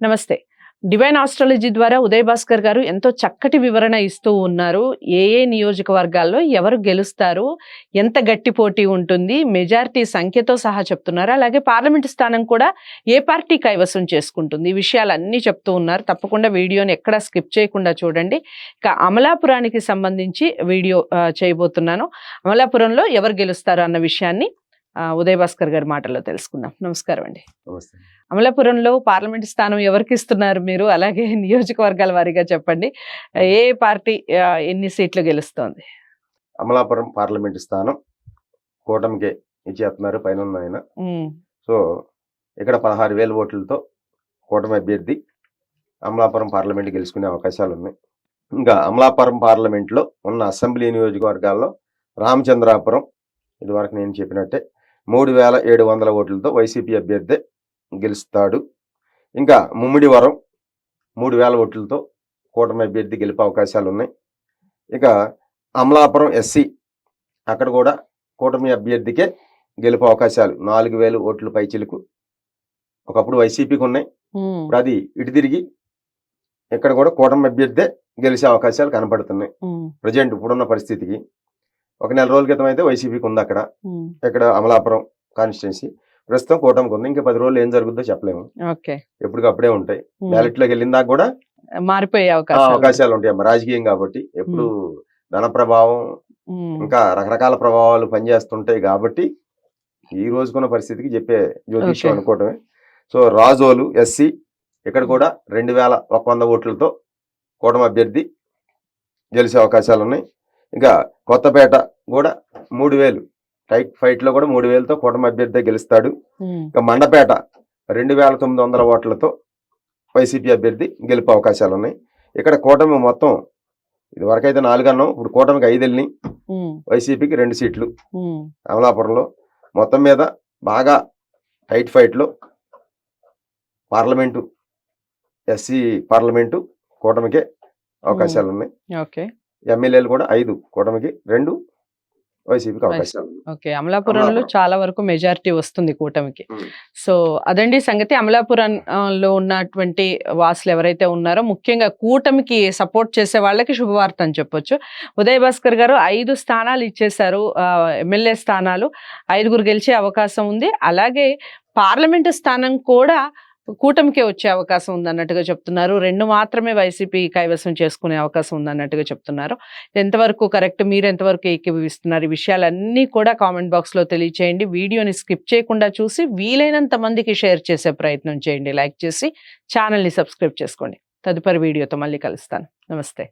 నమస్తే. Divine astrology ద్వారా ఉదయ్ భాస్కర్ గారు ఎంతో చక్కటి వివరణ ఇస్తూ ఉన్నారు. ఏ ఏ నియోజకవర్గాల్లో ఎవరు గెలుస్తారు ఎంత గట్టి పోటీ ఉంటుంది మెజారిటీ సంఖ్యతో సహా చెప్తున్నారు. అలాగే పార్లమెంట్ స్థానం కూడా ఏ పార్టీ కైవసం చేసుకుంటుంది ఈ విషయాలన్నీ చెప్తూ ఉన్నారు. తప్పకుండా వీడియోని ఎక్కడా స్కిప్ చేయకుండా చూడండి. ఇక అమలాపురానికి సంబంధించి వీడియో చేయబోతున్నాను. అమలాపురంలో ఎవరు గెలుస్తారు అన్న విషయాన్ని ఉదయ్ భాస్కర్ గారి మాటల్లో తెలుసుకుందాం. నమస్కారం అండి. అమలాపురంలో పార్లమెంట్ స్థానం ఎవరికి ఇస్తున్నారు మీరు? అలాగే నియోజకవర్గాల వారీగా చెప్పండి. ఏ పార్టీ ఎన్ని సీట్లు గెలుస్తోంది? అమలాపురం పార్లమెంట్ స్థానం కూటమికే ఇచ్చేస్తున్నారు పైన ఆయన. సో ఇక్కడ పదహారు వేల ఓట్లతో కూటమి అభ్యర్థి అమలాపురం పార్లమెంట్ గెలుచుకునే అవకాశాలు ఉన్నాయి. ఇంకా అమలాపురం పార్లమెంట్లో ఉన్న అసెంబ్లీ నియోజకవర్గాల్లో రామచంద్రాపురం ఇదివరకు నేను చెప్పినట్టే మూడు వేల ఏడు వందల ఓట్లతో వైసీపీ అభ్యర్థి గెలుస్తాడు. ఇంకా ముమ్మిడివరం మూడు వేల ఓట్లతో కూటమి అభ్యర్థి గెలిపే అవకాశాలు ఉన్నాయి. ఇక అమలాపురం ఎస్సీ అక్కడ కూడా కూటమి అభ్యర్థికే గెలుపు అవకాశాలు నాలుగు వేలు ఓట్లు పైచిలుకు ఒకప్పుడు వైసీపీకి ఉన్నాయి. ఇప్పుడు అది ఇటు తిరిగి ఇక్కడ కూడా కూటమి అభ్యర్థే గెలిచే అవకాశాలు కనపడుతున్నాయి. ప్రజెంట్ ఇప్పుడున్న పరిస్థితికి ఒక నెల రోజుల క్రితం అయితే వైసీపీకి ఉంది అక్కడ. ఇక్కడ అమలాపురం కాన్స్టిట్యున్సీ. ప్రస్తుతం కూటమికి ఉంది. ఇంకా పది రోజులు ఏం జరుగుద్దో చెప్పలేము. ఎప్పటికప్పుడే ఉంటాయి. బ్యాలెట్లోకి వెళ్ళిన దాకా కూడా మారిపోయే అవకాశాలు. ఉంటాయి అమ్మ. రాజకీయం కాబట్టి ఎప్పుడు ధన ప్రభావం ఇంకా రకరకాల ప్రభావాలు పనిచేస్తుంటాయి కాబట్టి ఈ రోజుకున్న పరిస్థితికి చెప్పే జ్యోతిష్యం. అనుకోవటమే. సో రాజోలు ఎస్సీ ఇక్కడ కూడా రెండు వేల ఒక వంద ఓట్లతో కూటమి అభ్యర్థి గెలిచే అవకాశాలు ఉన్నాయి. ఇంకా కొత్తపేట కూడా మూడు వేలు. టైట్ ఫైట్లో కూడా మూడు వేలతో కూటమి అభ్యర్థి గెలుస్తాడు. ఇంకా మండపేట రెండు వేల తొమ్మిది వందల ఓట్లతో వైసీపీ అభ్యర్థి గెలిపే అవకాశాలు ఉన్నాయి ఇక్కడ కూటమి మొత్తం ఇది వరకైతే నాలుగు అన్నాం. ఇప్పుడు కూటమికి ఐదు వెళ్ళినాయి. వైసీపీకి రెండు సీట్లు. అమలాపురంలో మొత్తం మీద బాగా టైట్ ఫైట్లో పార్లమెంటు ఎస్సీ పార్లమెంటు కూటమికే అవకాశాలు ఉన్నాయి ఓకే. ఎమ్మెల్యేలు కూడా ఐదు కూటమికి రెండు వైసీపీకి ఉన్నాయి ఓకే అమలాపురంలో అమలాపురం. చాలా వరకు మెజారిటీ వస్తుంది కూటమికి. సో అదండి సంగతి. అమలాపురంలో ఉన్నటువంటి వాసులు ఎవరైతే ఉన్నారో ముఖ్యంగా కూటమికి సపోర్ట్ చేసే వాళ్ళకి శుభవార్త అని చెప్పొచ్చు. ఉదయ్ భాస్కర్ గారు ఐదు స్థానాలు ఇచ్చేశారు ఎమ్మెల్యే స్థానాలు. ఐదుగురు గెలిచే అవకాశం ఉంది. అలాగే పార్లమెంటు స్థానం కూడా కూటమికే వచ్చే అవకాశం ఉందన్నట్టుగా చెప్తున్నారు. రెండు మాత్రమే వైసీపీ కైవసం చేసుకునే అవకాశం ఉందన్నట్టుగా చెప్తున్నారు. ఎంతవరకు కరెక్ట్ మీరు ఎంతవరకు ఏకీభవిస్తున్నారు? ఈ విషయాలన్నీ కూడా కామెంట్ బాక్స్లో తెలియచేయండి. వీడియోని స్కిప్ చేయకుండా చూసి వీలైనంత మందికి షేర్ చేసే ప్రయత్నం చేయండి. లైక్ చేసి ఛానల్ని సబ్స్క్రైబ్ చేసుకోండి. తదుపరి వీడియోతో మళ్ళీ కలుస్తాను. నమస్తే.